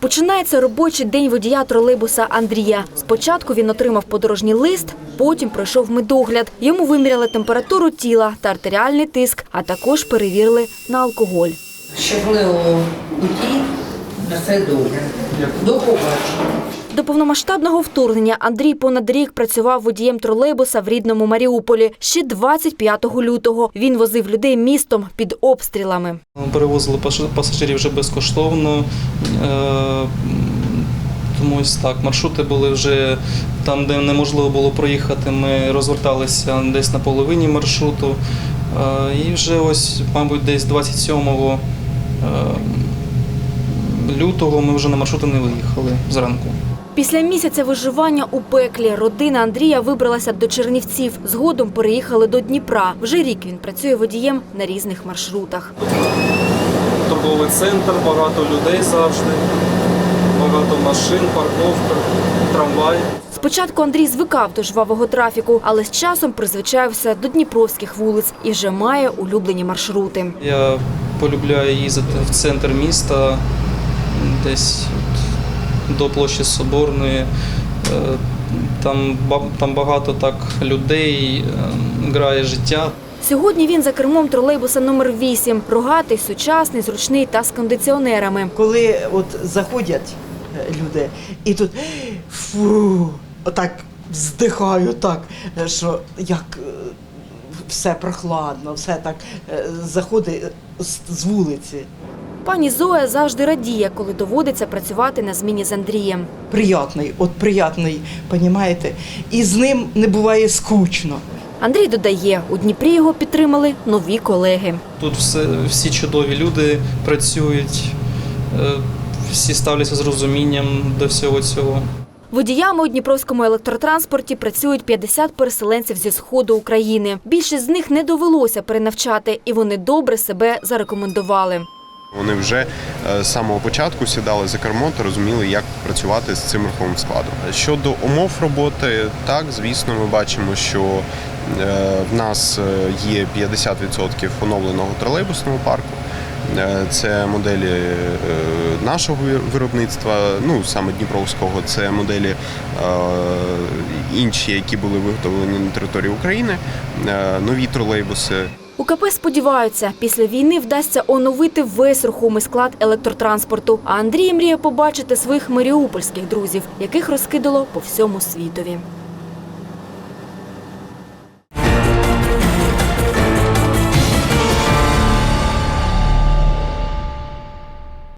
Починається робочий день водія тролейбуса Андрія. Спочатку він отримав подорожній лист, потім пройшов медогляд. Йому виміряли температуру тіла та артеріальний тиск, а також перевірили на алкоголь. щасливого путі на все добре. До побачення. До повномасштабного вторгнення Андрій понад рік працював водієм тролейбуса в рідному Маріуполі. Ще 25 лютого він возив людей містом під обстрілами. Перевозили пасажирів вже безкоштовно. Е, Тому так, маршрути були вже там, де неможливо було проїхати. Ми розверталися десь на половині маршруту. Е, І вже ось, мабуть, десь 27 е, лютого ми вже на маршрути не виїхали зранку. Після місяця виживання у пеклі родина Андрія вибралася до Чернівців. Згодом переїхали до Дніпра. Вже рік він працює водієм на різних маршрутах. Торговий центр, багато людей завжди, багато машин, парковка, трамвай. Спочатку Андрій звикав до жвавого трафіку, але з часом призвичаєвся до дніпровських вулиць і вже має улюблені маршрути. Я полюбляю їздити в центр міста, десь до площі Соборної. Е, Там, там багато так людей, е, грає життя. Сьогодні він за кермом тролейбуса номер 8 Рогатий, сучасний, зручний та з кондиціонерами. коли от заходять е, люди, і тут фу, отак здихаю, так, е, що як все прохладно, все так заходить з, з вулиці. Пані Зоя завжди радіє, коли доводиться працювати на зміні з Андрієм. Приятний, от приятний, понімаєте? І з ним не буває скучно. Андрій додає, у Дніпрі його підтримали нові колеги. Тут все, всі чудові люди працюють, е, всі ставляться з розумінням до всього цього. Водіями у Дніпровському електротранспорті працюють 50 переселенців зі сходу України. Більшість з них не довелося перенавчати, і вони добре себе зарекомендували. Вони вже е, з самого початку сідали за кермо та розуміли, як працювати з цим руховим складом. Щодо умов роботи, так звісно, ми бачимо, що е, в нас е, є 50% оновленого тролейбусного парку. Це моделі нашого виробництва, ну саме Дніпровського, це моделі інші, які були виготовлені на території України, нові тролейбуси. КП сподіваються, після війни вдасться оновити весь рухомий склад електротранспорту. А Андрій мріє побачити своїх маріупольських друзів, яких розкидало по всьому світові.